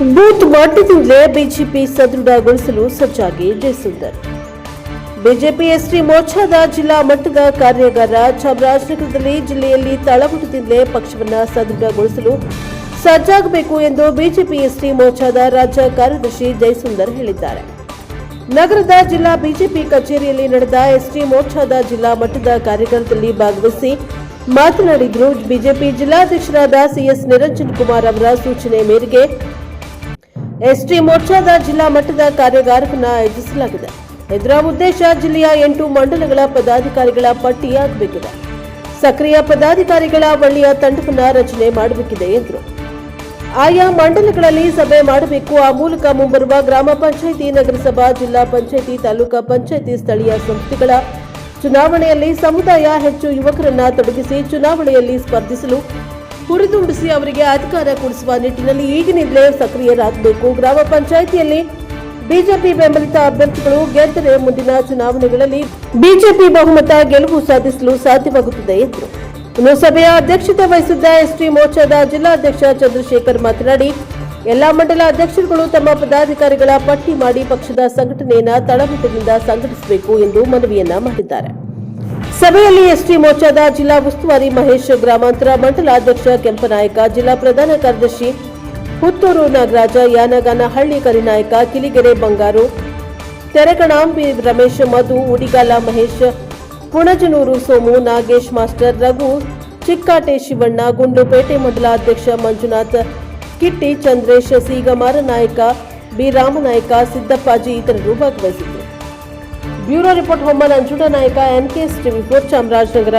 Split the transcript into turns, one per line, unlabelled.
Booth ಮಟ್ಟದಿಂದಲೇ BJP ಸದೃಢಗೊಳಿಸಲು ಸಜ್ಜಾಗಿ ಜಯಸುಂದರ್. ಬಿಜೆಪಿ ಎಸ್ಟಿ ಮೋರ್ಚಾದ ಜಿಲ್ಲಾ ಮಟ್ಟದ ಕಾರ್ಯಾಗಾರ ಚಾಮರಾಜನಗರದಲ್ಲಿ ಜಿಲ್ಲೆಯಲ್ಲಿ ತಳಮಟ್ಟದಿಂದಲೇ ಪಕ್ಷವನ್ನು ಸದೃಢಗೊಳಿಸಲು ಸಜ್ಜಾಗಬೇಕು ಎಂದು ಬಿಜೆಪಿ ಎಸ್ಟಿ ಮೋರ್ಚಾದ ರಾಜ್ಯ ಕಾರ್ಯದರ್ಶಿ ಜಯಸುಂದರ್ ಹೇಳಿದ್ದಾರೆ. ನಗರದ ಜಿಲ್ಲಾ ಬಿಜೆಪಿ ಕಚೇರಿಯಲ್ಲಿ ನಡೆದ ಎಸ್ಟಿ ಮೋರ್ಚಾದ ಜಿಲ್ಲಾ ಮಟ್ಟದ ಕಾರ್ಯಕ್ರಮದಲ್ಲಿ ಭಾಗವಹಿಸಿ ಮಾತನಾಡಿದ್ರು ಬಿಜೆಪಿ ಜಿಲ್ಲಾಧ್ಯಕ್ಷರಾದ ಸಿಎಸ್ ನಿರಂಜನ್ ಕುಮಾರ್ ಅವರ ಸೂಚನೆ ಮೇರೆಗೆ ಎಸ್ಟಿ ಮೋರ್ಚಾದ ಜಿಲ್ಲಾ ಮಟ್ಟದ ಕಾರ್ಯಾಗಾರವನ್ನು ಆಯೋಜಿಸಲಾಗಿದೆ. ಇದರ ಉದ್ದೇಶ ಜಿಲ್ಲೆಯ ಎಂಟು ಮಂಡಲಗಳ ಪದಾಧಿಕಾರಿಗಳ ಪಟ್ಟಿಯಾಗಬೇಕಿದೆ. ಸಕ್ರಿಯ ಪದಾಧಿಕಾರಿಗಳ ಒಳ್ಳೆಯ ತಂಡವನ್ನು ರಚನೆ ಮಾಡಬೇಕಿದೆ ಎಂದರು. ಆಯಾ ಮಂಡಲಗಳಲ್ಲಿ ಸಭೆ ಮಾಡಬೇಕು. ಆ ಮೂಲಕ ಮುಂಬರುವ ಗ್ರಾಮ ಪಂಚಾಯಿತಿ, ನಗರಸಭಾ, ಜಿಲ್ಲಾ ಪಂಚಾಯಿತಿ, ತಾಲೂಕಾ ಪಂಚಾಯಿತಿ, ಸ್ಥಳೀಯ ಸಂಸ್ಥೆಗಳ ಚುನಾವಣೆಯಲ್ಲಿ ಸಮುದಾಯ ಹೆಚ್ಚು ಯುವಕರನ್ನ ತೊಡಗಿಸಿ ಚುನಾವಣೆಯಲ್ಲಿ ಸ್ಪರ್ಧಿಸಲು ಹುರಿದುಂಬಿಸಿ ಅವರಿಗೆ ಅಧಿಕಾರ ಕೊಡಿಸುವ ನಿಟ್ಟಿನಲ್ಲಿ ಈಗಿನಿಂದಲೇ ಸಕ್ರಿಯರಾಗಬೇಕು ಗ್ರಾಮ ಪಂಚಾಯಿತಿಯಲ್ಲಿ ಬಿಜೆಪಿ ಬೆಂಬಲಿತ ಅಭ್ಯರ್ಥಿಗಳು ಗೆದ್ದರೆ ಮುಂದಿನ ಚುನಾವಣೆಗಳಲ್ಲಿ ಬಿಜೆಪಿ ಬಹುಮತ ಗೆಲುವು ಸಾಧಿಸಲು ಸಾಧ್ಯವಾಗುತ್ತದೆ ಎಂದರು. ಇನ್ನು ಸಭೆಯ ಅಧ್ಯಕ್ಷತೆ ವಹಿಸಿದ್ದ ಎಸ್ಟಿ ಮೋರ್ಚಾದ ಜಿಲ್ಲಾಧ್ಯಕ್ಷ ಚಂದ್ರಶೇಖರ್ ಮಾತನಾಡಿ, ಎಲ್ಲಾ ಮಂಡಲ ಅಧ್ಯಕ್ಷರುಗಳು ತಮ್ಮ ಪದಾಧಿಕಾರಿಗಳ ಪಟ್ಟಿ ಮಾಡಿ ಪಕ್ಷದ ಸಂಘಟನೆಯನ್ನ ತಳಮಟ್ಟದಿಂದ ಸಂಘಟಿಸಬೇಕು ಎಂದು ಮನವಿಯನ್ನ ಮಾಡಿದ್ದಾರೆ. ಸಭೆಯಲ್ಲಿ ಎಸ್ಟಿ ಮೋರ್ಚಾದ ಜಿಲ್ಲಾ ಉಸ್ತುವಾರಿ ಮಹೇಶ್ ಗ್ರಾಮಾಂತರ, ಮಂಡಲ ಅಧ್ಯಕ್ಷ ಕೆಂಪನಾಯಕ ಜಿಲ್ಲಾ ಪ್ರಧಾನ ಕಾರ್ಯದರ್ಶಿ ಪುತ್ತೂರು ನಾಗರಾಜ, ಯಾನಗಾನಹಳ್ಳಿ ಕರಿನಾಯಕ, ಕಿಲಿಗೆರೆ ಬಂಗಾರು, ತೆರೆಕಣಾಂಬಿ ರಮೇಶ್, ಮಧು, ಉಡಿಗಾಲ ಮಹೇಶ್, ಪುಣಜನೂರು ಸೋಮು, ನಾಗೇಶ್ ಮಾಸ್ಟರ್, ರಘು, ಚಿಕ್ಕಾಟೆ ಶಿವಣ್ಣ, ಗುಂಡುಪೇಟೆ ಮಂಡಲ ಅಧ್ಯಕ್ಷ ಮಂಜುನಾಥ್, ಕಿಟ್ಟಿ ಚಂದ್ರೇಶ್ ಸೀಗಮಾರ ನಾಯಕ ಬಿ ರಾಮನಾಯಕ, ಸಿದ್ದಪ್ಪಾಜಿ ಇತರರು ಭಾಗವಹಿಸಿದ್ದರು. ಬ್ಯೂರೋ ರಿಪೋರ್ಟ್ ಹೊಮ್ಮ ನಂಜುಂಡ ನಾಯಕ ಎನ್ಕೆಎಸ್ ಟಿವಿ ಫೋರ್ ಚಾಮರಾಜನಗರ